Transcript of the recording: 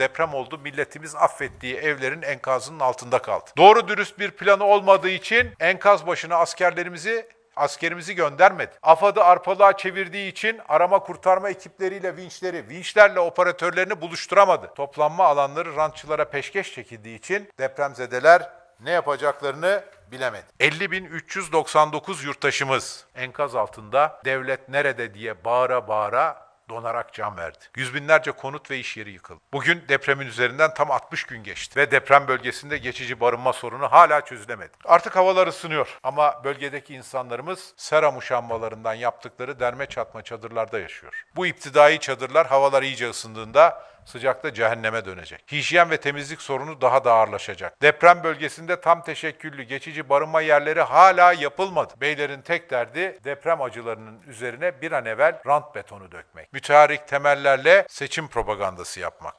Deprem oldu. Milletimiz affettiği evlerin enkazının altında kaldı. Doğru dürüst bir planı olmadığı için enkaz başına askerlerimizi askerimizi göndermedi. AFAD'ı arpalığa çevirdiği için arama kurtarma ekipleriyle vinçleri, vinçlerle operatörlerini buluşturamadı. Toplanma alanları rantçılara peşkeş çekildiği için depremzedeler ne yapacaklarını bilemedi. 50.399 yurttaşımız enkaz altında devlet nerede diye bağıra bağıra donarak can verdi. Yüz binlerce konut ve iş yeri yıkıldı. Bugün depremin üzerinden tam 60 gün geçti ve deprem bölgesinde geçici barınma sorunu hala çözülemedi. Artık havalar ısınıyor ama bölgedeki insanlarımız sera muşambalarından yaptıkları derme çatma çadırlarda yaşıyor. Bu iptidai çadırlar havalar iyice ısındığında sıcakta cehenneme dönecek. Hijyen ve temizlik sorunu daha da ağırlaşacak. Deprem bölgesinde tam teşekküllü geçici barınma yerleri hala yapılmadı. Beylerin tek derdi deprem acılarının üzerine bir an evvel rant betonu dökmek. Müteharik temellerle seçim propagandası yapmak.